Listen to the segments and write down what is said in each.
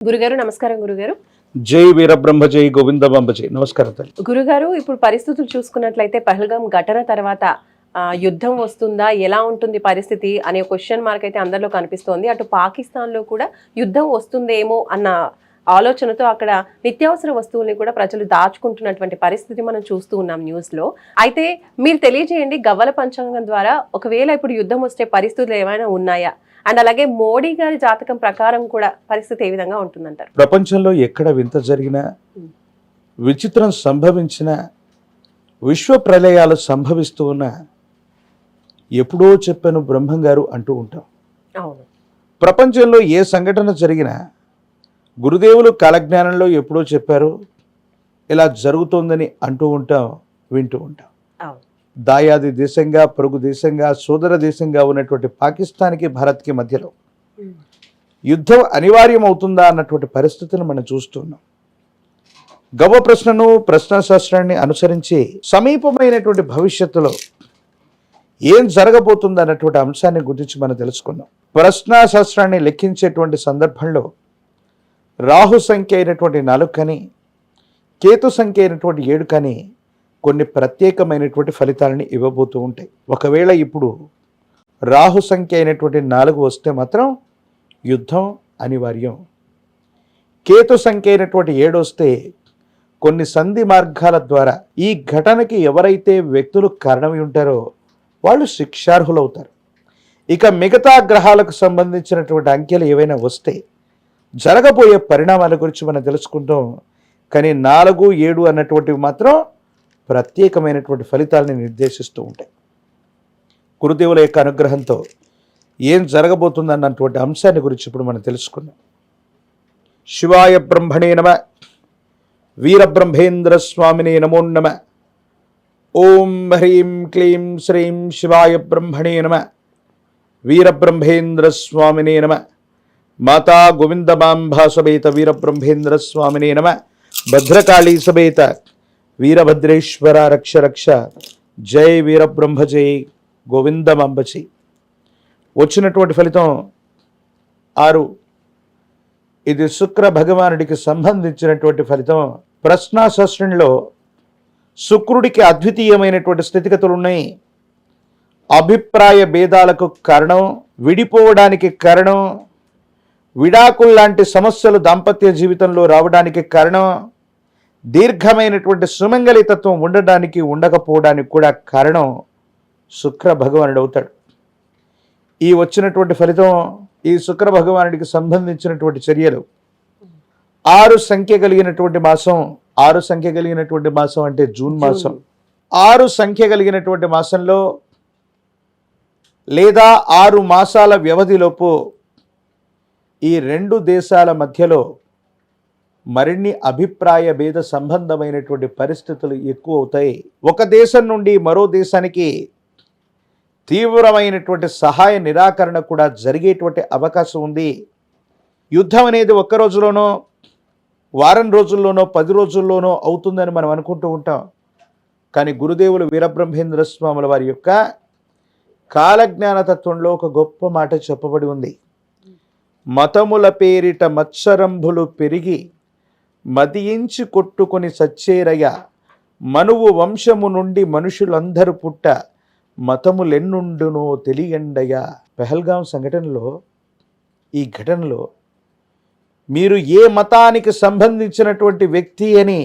గురుగారు నమస్కారం గురుగారు. జై వీరబ్రహ్మ జై గోవిందబాంబ జై. నమస్కారం తల్లి. గురుగారు ఇప్పుడు పరిస్థితులు చూసుకున్నట్లయితే పహల్గాం ఘటన తర్వాత ఆ, యుద్ధం వస్తుందా? ఎలా ఉంటుంది పరిస్థితి? అనే క్వశ్చన్ మార్క్ అయితే అందరిలో కనిపిస్తోంది. అటు పాకిస్తాన్లో కూడా యుద్ధం వస్తుందేమో అన్న ఆలోచనతో అక్కడ నిత్యావసర వస్తువుల్ని కూడా ప్రజలు దాచుకుంటున్నటువంటి పరిస్థితి మనం చూస్తూ ఉన్నాం న్యూస్లో అయితే మీరు తెలియజేయండి గవ్వల పంచాంగం ద్వారా ఒకవేళ ఇప్పుడు యుద్ధం వస్తే పరిస్థితులు ఏమైనా ఉన్నాయా? అండ్ అలాగే మోడీ గారి జాతకం ప్రకారం కూడా పరిస్థితి ఏ విధంగా ఉంటుందంటారు? ప్రపంచంలో ఎక్కడ వింత జరిగినా విచిత్రం సంభవించిన విశ్వ ప్రళయాలు సంభవిస్తూ ఉన్న ఎప్పుడో చెప్పాను బ్రహ్మం గారు అంటూ ఉంటాం. అవును. ప్రపంచంలో ఏ సంఘటన జరిగినా గురుదేవులు కాలజ్ఞానంలో ఎప్పుడో చెప్పారు ఇలా జరుగుతోందని అంటూ ఉంటాం వింటూ ఉంటాం. దాయాది దేశంగా పొరుగు దేశంగా సోదర దేశంగా ఉన్నటువంటి పాకిస్తాన్కి భారత్కి మధ్యలో యుద్ధం అనివార్యం అవుతుందా అన్నటువంటి పరిస్థితిని మనం చూస్తున్నాం. గవ ప్రశ్నను ప్రశ్నాశాస్త్రాన్ని అనుసరించి సమీపమైనటువంటి భవిష్యత్తులో ఏం జరగబోతుంది అన్నటువంటి అంశాన్ని గురించి మనం తెలుసుకున్నాం. ప్రశ్నాశాస్త్రాన్ని లెక్కించేటువంటి సందర్భంలో రాహు సంఖ్య అయినటువంటి నాలుగు కానీ కేతు సంఖ్య అయినటువంటి ఏడు కానీ కొన్ని ప్రత్యేకమైనటువంటి ఫలితాలని ఇవ్వబోతూ ఉంటాయి. ఒకవేళ ఇప్పుడు రాహు సంఖ్య అయినటువంటి నాలుగు వస్తే మాత్రం యుద్ధం అనివార్యం. కేతు సంఖ్య అయినటువంటి ఏడు వస్తే కొన్ని సంధి మార్గాల ద్వారా ఈ ఘటనకి ఎవరైతే వ్యక్తులు కారణమై ఉంటారో వాళ్ళు శిక్షార్హులవుతారు. ఇక మిగతా గ్రహాలకు సంబంధించినటువంటి అంకెలు ఏవైనా వస్తే జరగబోయే పరిణామాల గురించి మనం తెలుసుకుంటాం. కానీ నాలుగు ఏడు అన్నటువంటివి మాత్రం ప్రత్యేకమైనటువంటి ఫలితాలని నిర్దేశిస్తూ ఉంటాయి. గురుదేవుల యొక్క అనుగ్రహంతో ఏం జరగబోతుంది అన్నటువంటి అంశాన్ని గురించి ఇప్పుడు మనం తెలుసుకుందాం. శివాయ బ్రహ్మణే నమ వీరబ్రహ్మేంద్ర స్వామినే నమో నమ ఓం హ్రీం క్లీం శ్రీం శివాయ బ్రహ్మణే నమ వీరబ్రహ్మేంద్ర స్వామినే నమ. మాతా గోవిందమాంబా సమేత వీరబ్రహ్మేంద్ర స్వామినే నమ. భద్రకాళీ సమేత వీరభద్రేశ్వర రక్ష రక్ష. జై వీరబ్రహ్మ జై గోవిందమాంబచి వచ్చినటువంటి ఫలితం ఆరు. ఇది శుక్ర భగవానుడికి సంబంధించినటువంటి ఫలితం. ప్రశ్నాశాస్త్రంలో శుక్రుడికి అద్వితీయమైనటువంటి స్థితిగతులు ఉన్నాయి. అభిప్రాయ భేదాలకు కారణం విడిపోవడానికి కారణం విడాకులు లాంటి సమస్యలు దాంపత్య జీవితంలో రావడానికి కారణం దీర్ఘమైనటువంటి సుమంగళితత్వం ఉండడానికి ఉండకపోవడానికి కూడా కారణం శుక్ర భగవానుడు అవుతాడు. ఈ వచ్చినటువంటి ఫలితం ఈ శుక్ర భగవానుడికి సంబంధించినటువంటి చర్యలు. ఆరు సంఖ్య కలిగినటువంటి మాసం ఆరు సంఖ్య కలిగినటువంటి మాసం అంటే జూన్. మాసం. ఆరు సంఖ్య కలిగినటువంటి మాసంలో లేదా ఆరు మాసాల వ్యవధిలోపు ఈ రెండు దేశాల మధ్యలో మరిన్ని అభిప్రాయ భేద సంబంధమైనటువంటి పరిస్థితులు ఎక్కువ అవుతాయి. ఒక దేశం నుండి మరో దేశానికి తీవ్రమైనటువంటి సహాయ నిరాకరణ కూడా జరిగేటువంటి అవకాశం ఉంది. యుద్ధం అనేది ఒక్క రోజులోనో వారం రోజుల్లోనో పది రోజుల్లోనో అవుతుందని మనం అనుకుంటూ ఉంటాం. కానీ గురుదేవులు వీరబ్రహ్మేంద్ర స్వాముల వారి యొక్క కాలజ్ఞాన తత్వంలో ఒక గొప్ప మాట చెప్పబడి ఉంది. మతముల పేరిట మత్సరంభులు పెరిగి మదియించి కొట్టుకొని సచ్చేరయ మనువు వంశము నుండి మనుషులందరూ పుట్ట మతములెన్నుండునో తెలియండయ పెహల్గాం సంఘటనలో ఈ ఘటనలో మీరు ఏ మతానికి సంబంధించినటువంటి వ్యక్తి అని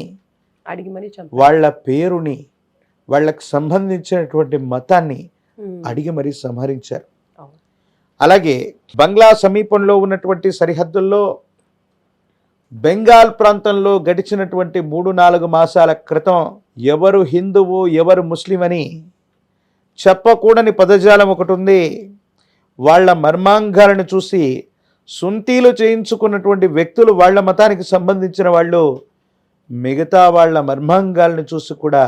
అడిగి మరీ. వాళ్ళ పేరుని వాళ్ళకి సంబంధించినటువంటి మతాన్ని. అడిగి మరీ సంహరించారు. అలాగే బంగ్లా సమీపంలో ఉన్నటువంటి సరిహద్దుల్లో బెంగాల్ ప్రాంతంలో గడిచినటువంటి మూడు నాలుగు మాసాల క్రితం ఎవరు హిందువు ఎవరు ముస్లిం అని చెప్పకూడని పదజాలం ఒకటి ఉంది. వాళ్ళ మర్మాంగాలను చూసి సుంతీలు చేయించుకున్నటువంటి వ్యక్తులు వాళ్ళ మతానికి సంబంధించిన వాళ్ళు మిగతా వాళ్ళ మర్మాంగాలను చూసి కూడా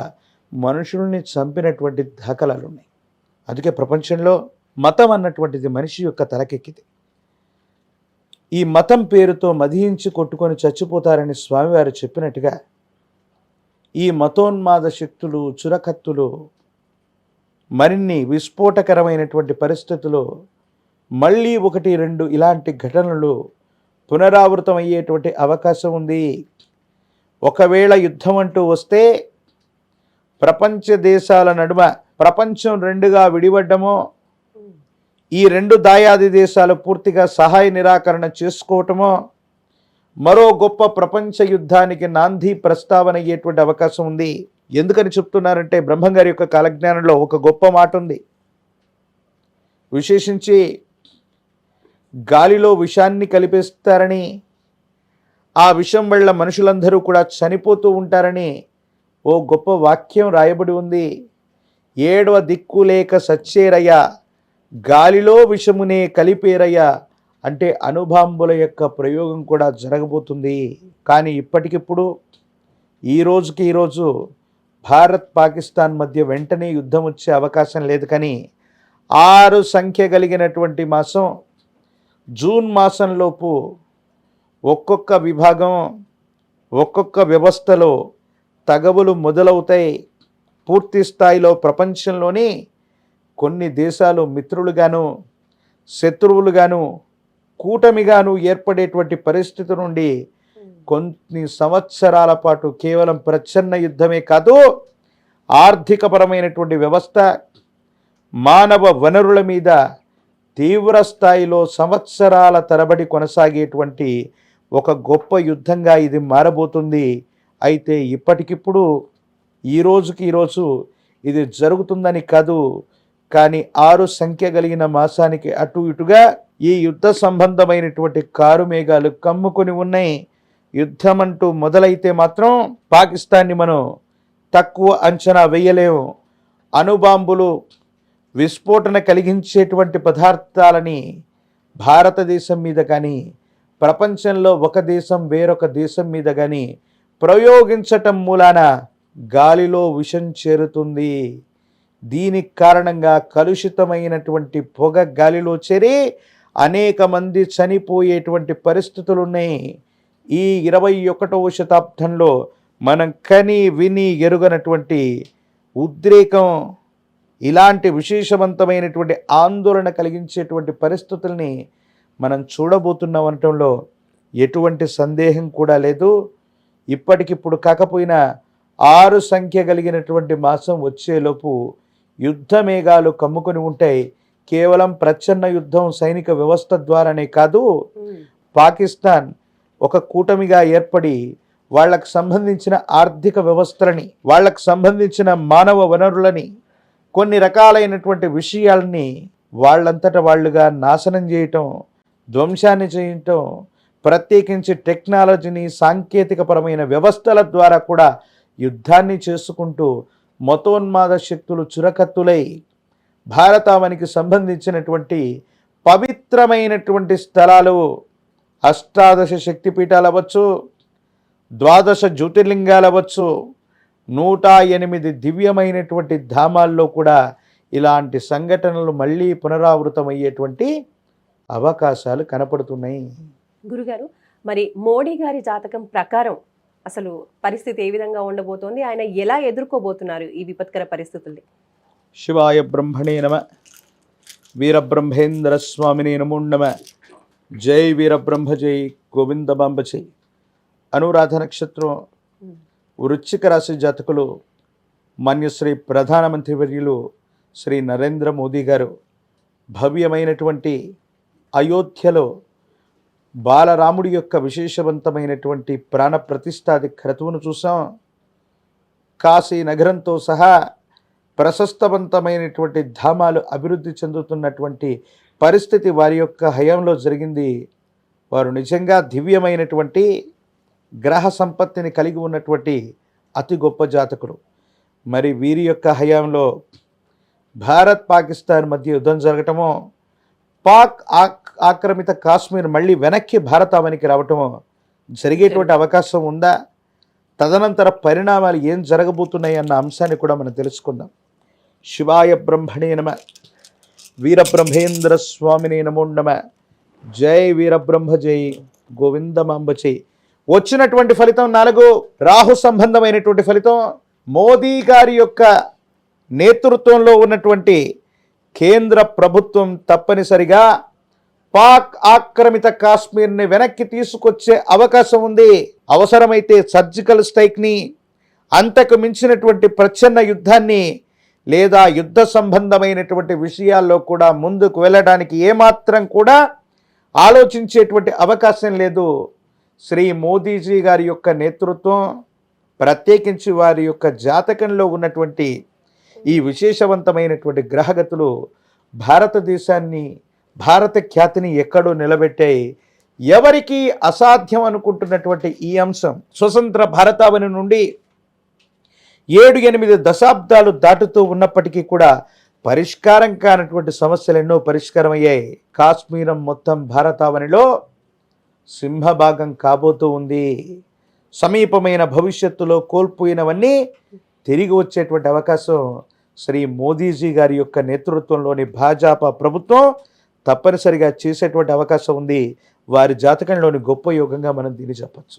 మనుషుల్ని చంపినటువంటి దాఖలాలు ఉన్నాయి అందుకే ప్రపంచంలో మతం అన్నటువంటిది మనిషి యొక్క తలకెక్కితే. ఈ మతం పేరుతో మదిహించి కొట్టుకొని చచ్చిపోతారని స్వామివారు చెప్పినట్టుగా ఈ మతోన్మాద శక్తులు చురకత్తులు మరిన్ని విస్ఫోటకరమైనటువంటి పరిస్థితులు మళ్ళీ ఒకటి రెండు ఇలాంటి ఘటనలు పునరావృతం అయ్యేటువంటి అవకాశం ఉంది. ఒకవేళ యుద్ధం అంటూ వస్తే ప్రపంచ దేశాల నడుమ ప్రపంచం రెండుగా విడిపడ్డమో ఈ రెండు దాయాది దేశాలు పూర్తిగా సహాయ నిరాకరణ చేసుకోవటమో మరో గొప్ప ప్రపంచ యుద్ధానికి నాంది ప్రస్తావన అయ్యేటువంటి అవకాశం ఉంది. ఎందుకని చెప్తున్నారంటే బ్రహ్మంగారి యొక్క కాలజ్ఞానంలో ఒక గొప్ప మాట ఉంది. విశేషించి గాలిలో విషాన్ని కలిపేస్తారని ఆ విషం వల్ల మనుషులందరూ కూడా చనిపోతూ ఉంటారని ఓ గొప్ప వాక్యం రాయబడి ఉంది. ఏడవ దిక్కు లేక సచ్చేరయ్య గాలిలో విషమునే కలిపేరయ్య అంటే అణుబాంబుల యొక్క ప్రయోగం కూడా జరగబోతుంది. కానీ ఇప్పటికిప్పుడు ఈ రోజుకి ఈరోజు భారత్ పాకిస్తాన్ మధ్య వెంటనే యుద్ధం వచ్చే అవకాశం లేదు. కానీ ఆరు సంఖ్య కలిగినటువంటి మాసం జూన్ మాసంలోపు ఒక్కొక్క విభాగం ఒక్కొక్క వ్యవస్థలో తగవులు మొదలవుతాయి. పూర్తి స్థాయిలో ప్రపంచంలోని కొన్ని దేశాలు మిత్రులుగాను శత్రువులుగాను కూటమిగాను ఏర్పడేటువంటి పరిస్థితి నుండి కొన్ని సంవత్సరాల పాటు కేవలం ప్రచ్ఛన్న యుద్ధమే కాదు ఆర్థికపరమైనటువంటి వ్యవస్థ మానవ వనరుల మీద తీవ్ర స్థాయిలో సంవత్సరాల తరబడి కొనసాగేటువంటి ఒక గొప్ప యుద్ధంగా ఇది మారబోతుంది. అయితే ఇప్పటికిప్పుడు ఈ రోజుకి ఈరోజు ఇది జరుగుతుందని కాదు కానీ ఆరు సంఖ్య కలిగిన మాసానికి అటు ఇటుగా ఈ యుద్ధ సంబంధమైనటువంటి కారు మేఘాలు కమ్ముకొని ఉన్నాయి. యుద్ధం అంటూ మొదలైతే మాత్రం పాకిస్తాన్ని మనం తక్కువ అంచనా వేయలేము. అణుబాంబులు విస్ఫోటన కలిగించేటువంటి పదార్థాలని భారతదేశం మీద కానీ ప్రపంచంలో ఒక దేశం వేరొక దేశం మీద కానీ ప్రయోగించటం మూలాన గాలిలో విషం చేరుతుంది. దీనికి కారణంగా కలుషితమైనటువంటి పొగ గాలిలో చేరి అనేక మంది చనిపోయేటువంటి పరిస్థితులు ఉన్నాయి. ఈ ఇరవై ఒకటవ శతాబ్దంలో మనం కని విని ఎరుగనటువంటి ఉద్రేకం ఇలాంటి విశేషవంతమైనటువంటి ఆందోళన కలిగించేటువంటి పరిస్థితుల్ని మనం చూడబోతున్నాం అనటంలో ఎటువంటి సందేహం కూడా లేదు. ఇప్పటికిప్పుడు కాకపోయినా ఆరు సంఖ్య కలిగినటువంటి మాసం వచ్చేలోపు యుద్ధ మేఘాలు కమ్ముకొని ఉంటాయి కేవలం ప్రచ్ఛన్న యుద్ధం సైనిక వ్యవస్థ ద్వారానే కాదు పాకిస్తాన్ ఒక కూటమిగా ఏర్పడి వాళ్ళకు సంబంధించిన ఆర్థిక వ్యవస్థలని వాళ్ళకు సంబంధించిన మానవ వనరులని కొన్ని రకాలైనటువంటి విషయాల్ని వాళ్ళంతట వాళ్ళుగా నాశనం చేయటం ధ్వంసాన్ని చేయటం ప్రత్యేకించి టెక్నాలజీని సాంకేతికపరమైన వ్యవస్థల ద్వారా కూడా యుద్ధాన్ని చేసుకుంటూ మతోన్మాద శక్తులు చురకత్తులై భారతావనికి సంబంధించినటువంటి పవిత్రమైనటువంటి స్థలాలు అష్టాదశ శక్తిపీఠాలు అవ్వచ్చు ద్వాదశ జ్యోతిర్లింగాలు అవ్వచ్చు నూట ఎనిమిది దివ్యమైనటువంటి ధామాల్లో కూడా ఇలాంటి సంఘటనలు మళ్ళీ పునరావృతమయ్యేటువంటి అవకాశాలు కనపడుతున్నాయి. గురుగారు మరి మోడీ గారి జాతకం ప్రకారం అసలు పరిస్థితి ఏ విధంగా ఉండబోతోంది? ఆయన ఎలా ఎదుర్కోబోతున్నారు ఈ విపత్కర పరిస్థితుల్ని? శివాయ బ్రహ్మణే నమ. వీరబ్రహ్మేంద్ర స్వామినే నమో నమ. జై వీరబ్రహ్మ జై గోవిందమాంబ జై. అనురాధ నక్షత్రం వృశ్చిక రాశి జాతకులు మాన్యశ్రీ ప్రధానమంత్రి వర్యులు శ్రీ నరేంద్ర మోదీ గారు భవ్యమైనటువంటి అయోధ్యలో బాలరాముడి యొక్క విశేషవంతమైనటువంటి ప్రాణ ప్రతిష్టాది క్రతువును చూసాం. కాశీ నగరంతో సహా ప్రశస్తవంతమైనటువంటి ధామాలు అభివృద్ధి చెందుతున్నటువంటి పరిస్థితి వారి యొక్క హయాంలో జరిగింది. వారు నిజంగా దివ్యమైనటువంటి గ్రహ సంపత్తిని కలిగి ఉన్నటువంటి అతి గొప్ప జాతకుడు మరి వీరి యొక్క హయాంలో భారత్ పాకిస్తాన్ మధ్య యుద్ధం జరగటమో పాక్ ఆక్ ఆక్రమిత కాశ్మీర్ మళ్ళీ వెనక్కి భారతావనికి రావటం జరిగేటువంటి అవకాశం ఉందా? తదనంతర పరిణామాలు ఏం జరగబోతున్నాయి అన్న అంశాన్ని కూడా మనం తెలుసుకుందాం. శివాయ బ్రహ్మణే నమ. వీరబ్రహ్మేంద్ర స్వామిని నమో నమ. జై వీరబ్రహ్మ జై గోవిందమాంబ జై. వచ్చినటువంటి ఫలితం నాలుగు. రాహు సంబంధమైనటువంటి ఫలితం. మోదీ గారి యొక్క నేతృత్వంలో ఉన్నటువంటి కేంద్ర ప్రభుత్వం తప్పనిసరిగా పాక్ ఆక్రమిత కాశ్మీర్ని వెనక్కి తీసుకొచ్చే అవకాశం ఉంది. అవసరమైతే సర్జికల్ స్ట్రైక్ని అంతకు మించినటువంటి ప్రచ్ఛన్న యుద్ధాన్ని లేదా యుద్ధ సంబంధమైనటువంటి విషయాల్లో కూడా ముందుకు వెళ్ళడానికి ఏమాత్రం కూడా ఆలోచించేటువంటి అవకాశం లేదు. శ్రీ మోదీజీ గారి యొక్క నేతృత్వం ప్రత్యేకించి వారి యొక్క జాతకంలో ఉన్నటువంటి ఈ విశేషవంతమైనటువంటి గ్రహగతులు భారతదేశాన్ని భారత ఖ్యాతిని ఎక్కడో నిలబెట్టాయి. ఎవరికి అసాధ్యం అనుకుంటున్నటువంటి ఈ అంశం స్వతంత్ర భారతావని నుండి ఏడు ఎనిమిది దశాబ్దాలు దాటుతూ ఉన్నప్పటికీ కూడా పరిష్కారం కానటువంటి సమస్యలు ఎన్నో పరిష్కారం అయ్యాయి కాశ్మీరం మొత్తం భారతావనిలో సింహభాగం కాబోతూ ఉంది. సమీపమైన భవిష్యత్తులో కోల్పోయినవన్నీ తిరిగి వచ్చేటువంటి అవకాశం శ్రీ మోదీజీ గారి యొక్క నేతృత్వంలోని భాజపా ప్రభుత్వం తప్పనిసరిగా చేసేటువంటి అవకాశం ఉంది. వారి జాతకంలోని గొప్ప యోగంగా మనం దీన్ని చెప్పచ్చు.